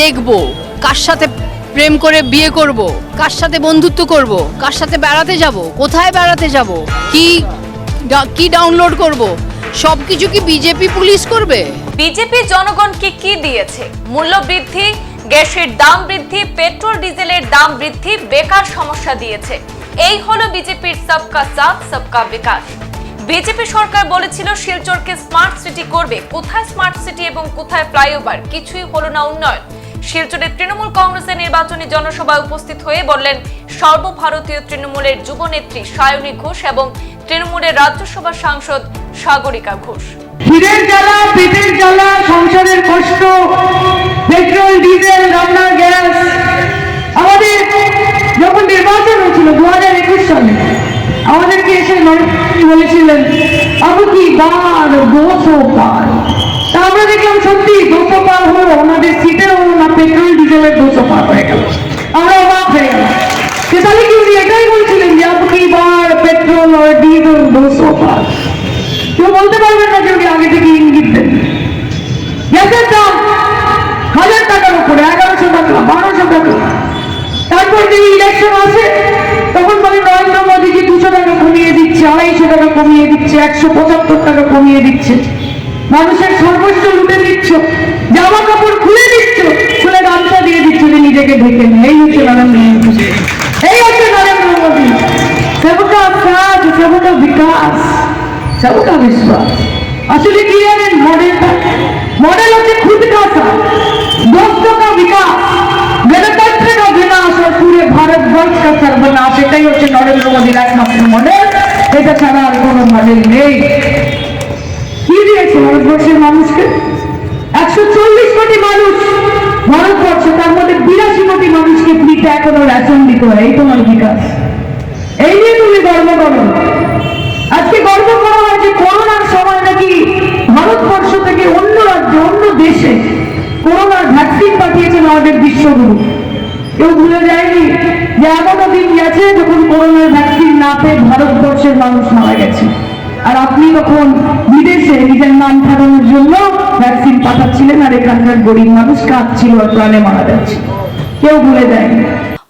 দেখব? কার সাথে প্রেম করে বিয়ে করব? কার সাথে বন্ধুত্ব করব? কার সাথে বেড়াতে যাব? কোথায় বেড়াতে যাব? কি কি ডাউনলোড করব? সব কিছু কি বিজেপি পুলিশ করবে? বিজেপি জনগণকে কি দিয়েছে? মূল্য বৃদ্ধি, গ্যাসের দাম বৃদ্ধি, পেট্রোল, ডিজেলের দাম বৃদ্ধি, বেকার সমস্যা দিয়েছে। এই হলো বিজেপির সবকা সাথ, সবকা বিকাশ। বিজেপি সরকার বলেছিল শিলচরকে স্মার্ট সিটি করবে। কোথায় স্মার্ট সিটি এবং কোথায় ফ্লাইওভার কিছুই হলো না উন্নয়ন। শিলচরের তৃণমূল কংগ্রেসের নির্বাচনী জনসভায় উপস্থিত হয়ে বললেন, সর্বভারতীয় তৃণমূলের যুবনেত্রী সায়নী ঘোষ এবং তৃণমূলের রাজ্যসভা সাংসদ সাগরিকা ঘোষ। ক্ষীরের জ্বালা, পেটের জ্বালা, সংসারের কষ্ট, পেট্রোল, ডিজেল, রান্নার গ্যাস। আমাদের যখন নির্বাচন হচ্ছিল দু সালে আমাদেরকে এসে বলেছিলেন কি বার দুশো পার তা আমরা দেখলাম সত্যি দুশো পার হলো আমাদের সিটের হলো না পেট্রোল ডিজেলের দুশো পার হয়ে গেল। আমরা অবাক হয়ে গেলাম। যে কি উনি এটাই বলছিলেন যে, আপনি বার পেট্রোল আর ডিজেল দুশো পার কেউ বলতে পারবেন কমিয়ে দিচ্ছে, আড়াইশো টাকা কমিয়ে দিচ্ছে, একশো পঁচাত্তর টাকা কমিয়ে দিচ্ছে। মানুষের সর্বোচ্চ লুটে দিচ্ছ জামা কাপড় খুলে দিচ্ছ, খুলে গামছা দিয়ে দিচ্ছ যে নিজেকে ঢেকে নেই এই হচ্ছে নরেন্দ্র মোদী। এই হচ্ছে নরেন্দ্র মোদী। সবটা সাথ সবটা বিকাশ সবটা বিশ্ব এটাই হচ্ছে নরেন্দ্র মোদীর একমাত্র মডেল। এটা ছাড়া আর কোনো মডেল নেই। কি দিয়েছে ভারতবর্ষের মানুষকে? একশো চল্লিশ কোটি মানুষ ভারতবর্ষ, তার মধ্যে বিরাশি কোটি মানুষকে ফ্রিতে এখনও রেশন দিতে হয়। এই তোমার বিকাশ। এই নিয়ে তুমি গর্ব করো। আজকে গর্ব করা হয় যে করোনার সময় নাকি ভারতবর্ষ থেকে অন্য রাজ্যে, অন্য দেশে করোনার ভ্যাকসিন পাঠিয়েছেন আমাদের বিশ্বগুরু। কেউ ভুলে যায়নি? যে এমনও দিন গেছে যখন করোনার ভ্যাকসিন না পেয়ে ভারতবর্ষের মানুষ মারা গেছে। আর আপনি তখন বিদেশে নিজের নাম ফেরানোর জন্য ভ্যাকসিন পাঠাচ্ছিলেন, আর এখানকার গরিব মানুষ কাঁদছিল আর প্রাণে মারা যাচ্ছে। কেউ ভুলে যায়নি।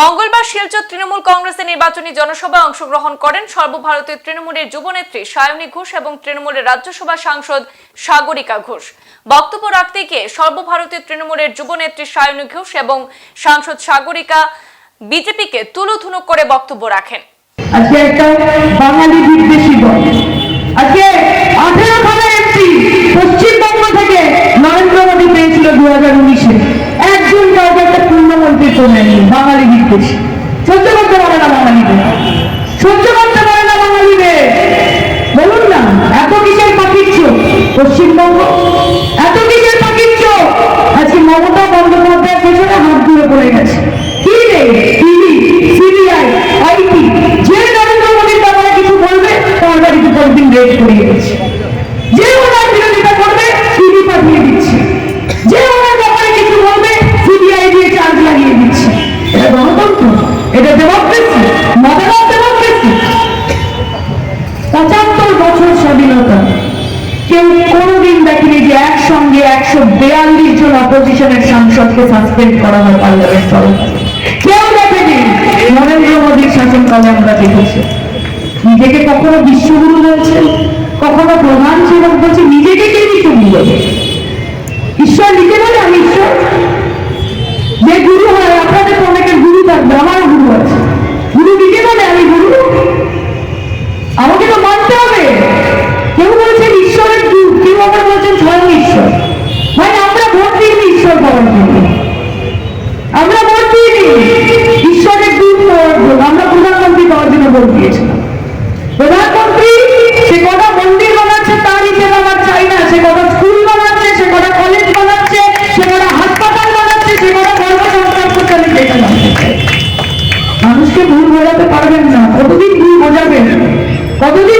মঙ্গলবার শিলচর তৃণমূল কংগ্রেসের নির্বাচনী জনসভায় অংশগ্রহণ করেন সর্বভারতীয় তৃণমূলের যুবনেত্রী সায়নী ঘোষ এবং তৃণমূলের রাজ্যসভা সাংসদ সাগরিকা ঘোষ। বক্তব্য রাখতে গিয়ে সর্বভারতীয় তৃণমূলের যুবনেত্রী সায়নী ঘোষ এবং সাংসদ সাগরিকা বিজেপিকে তুলোধুনো করে বক্তব্য রাখেন। আজকে একটা বাঙালি এটা ডেমোক্রেসি মডেল অফ ডেমোক্রেসি পঁচাত্তর বছর স্বাধীনতা। কেউ কোনোদিন দেখেনি যে একসঙ্গে একশো বিয়াল্লিশ জন অপোজিশনের সাংসদকে সাসপেন্ড করা হয় পার্লামেন্ট তরফে কেউ দেখেনি। নরেন্দ্র মোদীর শাসনকালে আমরা দেখেছি। নিজেকে কখনো বিশ্বগুরু বলছে, কখনো প্রধান সেবক বলছে, নিজেকে কে বলে? ঈশ্বর নিজে বলে আমি ঈশ্বর। যে গুরু হয়, আপনাদের অনেকের গুরু থাকবে আমার গুরু আছে। গুরু নিজে বলে, আমি গুরু? আমাকে তো মানতে হবে। কেউ বলছেন ঈশ্বরের গুরু কেউ কতদিন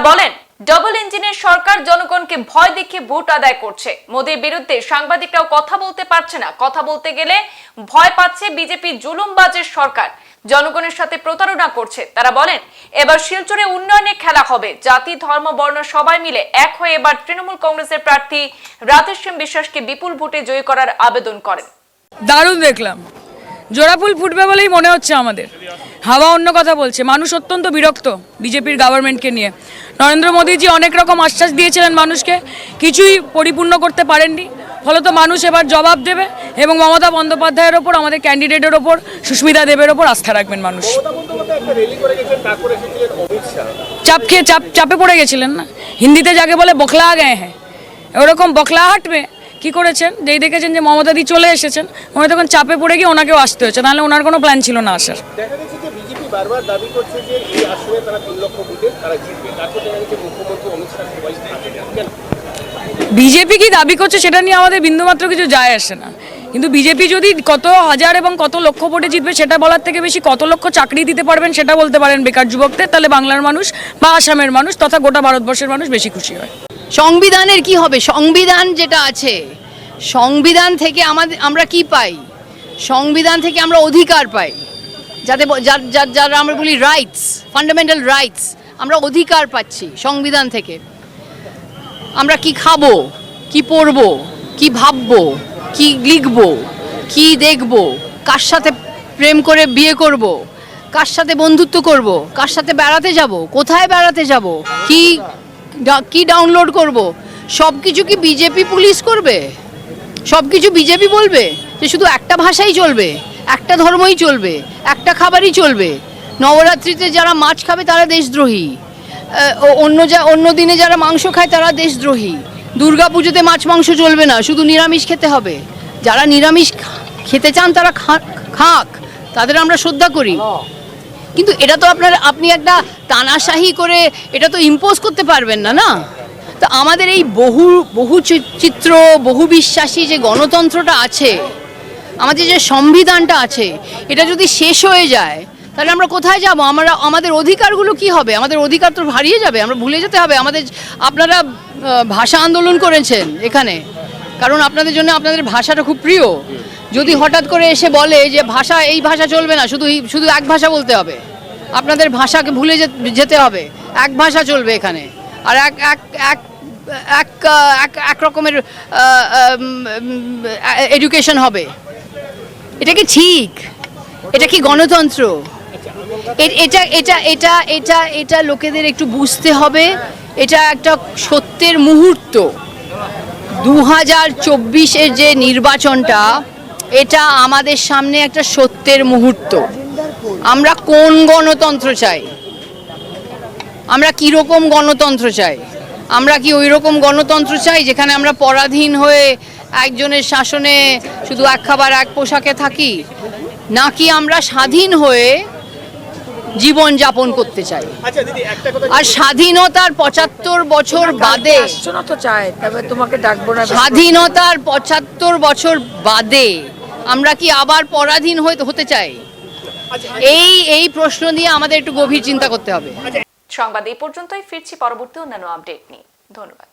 তারা বলেন ডবল ইঞ্জিনের সরকার জনগণকে ভয় দেখিয়ে ভোট আদায় করছে। মোদীর বিরুদ্ধে সাংবাদিকরাও কথা বলতে পারছে না। কথা বলতে গেলে ভয় পাচ্ছে বিজেপি জুলুমবাজের সরকার। জনগণের সাথে প্রতারণা করছে। তারা বলেন, এবার শিলচরে উন্নয়নে খেলা হবে। জাতি, ধর্ম, বর্ণ সবাই মিলে এক হয়ে এবার তৃণমূল কংগ্রেসের প্রার্থী রাধেশ্যাম বিশ্বাসকে বিপুল ভোটে জয়ী করার আবেদন করেন। দারুণ দেখলাম। জোড়াফুল ফুটবে বলেই মনে হচ্ছে আমাদের। হাওয়া অন্য কথা বলছে। মানুষ অত্যন্ত বিরক্ত বিজেপির গভর্নমেন্টকে নিয়ে। নরেন্দ্র মোদীজি অনেক রকম আশ্বাস দিয়েছিলেন মানুষকে। কিছুই পরিপূর্ণ করতে পারেননি। ফলত মানুষ এবার জবাব দেবে এবং মমতা বন্দ্যোপাধ্যায়ের ওপর আমাদের ক্যান্ডিডেটের ওপর সুস্মিতা দেবের ওপর আস্থা রাখবেন মানুষ। চাপ খেয়ে চাপ চাপে পড়ে গেছিলেন না? হিন্দিতে যাকে বলে বখলা গায়ে হ্যাঁ। ওরকম বখলাহাট মে কি করেছেন? যেই দেখেছেন যে মমতাদি চলে এসেছেন উনি তখন চাপে পড়ে গিয়ে ওনাকেও আসতে হয়েছে নাহলে ওনার কোনো প্ল্যান ছিল না আসার। দেখা গেছে যে বিজেপি বারবার দাবি করছে যে এই আসনে তারা তিন লক্ষ ভোটে তারা জিতবে। তারপর দেখা গেছে মুখ্যমন্ত্রী অমিত শাহ সবাই বিজেপি কি দাবি করছে সেটা নিয়ে আমাদের বিন্দুমাত্র কিছু যায় আসে না। কিন্তু বিজেপি যদি কত হাজার এবং কত লক্ষ ভোটে জিতবে সেটা বলার থেকে বেশি কত লক্ষ চাকরি দিতে পারবেন সেটা বলতে পারেন বেকার যুবকদের তাহলে বাংলার মানুষ বা আসামের মানুষ তথা গোটা ভারতবর্ষের মানুষ বেশি খুশি হয়। সংবিধানের কি হবে? সংবিধান যেটা আছে, সংবিধান থেকে আমাদের, আমরা কি পাই? সংবিধান থেকে আমরা অধিকার পাই। যাতে যার আমরা বলি রাইটস ফান্ডামেন্টাল রাইটস আমরা অধিকার পাচ্ছি সংবিধান থেকে। আমরা কি খাব? কি পরবো কি ভাববো? কি লিখব? কি দেখব? কার সাথে প্রেম করে বিয়ে করব? কার সাথে বন্ধুত্ব করব? কার সাথে বেড়াতে যাব? কোথায় বেড়াতে যাব? কি কি ডাউনলোড করব? সব কিছু কি বিজেপি পুলিশ করবে? সব কিছু বিজেপি বলবে? যে শুধু একটা ভাষাই চলবে, একটা ধর্মই চলবে, একটা খাবারই চলবে। নবরাত্রিতে যারা মাছ খাবে তারা দেশদ্রোহী। অন্য যা, অন্য দিনে যারা মাংস খায় তারা দেশদ্রোহী। দুর্গা পুজোতে মাছ মাংস চলবে না, শুধু নিরামিষ খেতে হবে। যারা নিরামিষ খেতে চান তারা খাক, তাদের আমরা শ্রদ্ধা করি। কিন্তু এটা তো আপনার, আপনি একটা তানাশাহি করে এটা তো ইম্পোজ করতে পারবেন না না? তো আমাদের এই বহু বহু চিত্র, বহু বিশ্বাসী যে গণতন্ত্রটা আছে, আমাদের যে সংবিধানটা আছে, এটা যদি শেষ হয়ে যায়, তাহলে আমরা কোথায় যাব? আমরা, আমাদের অধিকারগুলো কি হবে? আমাদের অধিকার তো হারিয়ে যাবে, আমরা ভুলে যেতে হবে। আমাদের, আপনারা ভাষা আন্দোলন করেছেন এখানে, কারণ আপনাদের জন্য আপনাদের ভাষাটা খুব প্রিয়। যদি হঠাৎ করে এসে বলে যে ভাষা, এই ভাষা চলবে না, শুধু শুধু এক ভাষা বলতে হবে। আপনাদের ভাষাকে ভুলে যেতে হবে। এক ভাষা চলবে এখানে। আর এক এক এক এক এক এক রকমের এডুকেশন হবে। এটা কি ঠিক? এটা কি গণতন্ত্র? এটা এটা এটা এটা এটা লোকেদের একটু বুঝতে হবে। এটা একটা সত্যের মুহূর্ত। দু হাজার চব্বিশের যে নির্বাচনটা এটা আমাদের সামনে একটা সত্যের মুহূর্ত। আমরা কোন গণতন্ত্র চাই? আমরা কি রকম গণতন্ত্র চাই? আমরা কি ওই রকম গণতন্ত্র চাই যেখানে আমরা পরাধীন হয়ে একজনের শাসনে শুধু এক খাবার এক পোশাকে থাকি? নাকি আমরা স্বাধীন হয়ে জীবন যাপন করতে চাই? আচ্ছা দিদি একটা কথা আর স্বাধীনতার পঁচাত্তর বছর বাদে তো চায় তবে তোমাকে ডাকবো না। স্বাধীনতার পঁচাত্তর বছর বাদে আমরা কি আবার পরাধীন হতে চাই? এই এই প্রশ্ন নিয়ে আমাদের একটু গভীর চিন্তা করতে হবে। সংবাদ এই পর্যন্তই। ফিরছি পরবর্তী অন্যান্য আপডেট নিয়ে। ধন্যবাদ।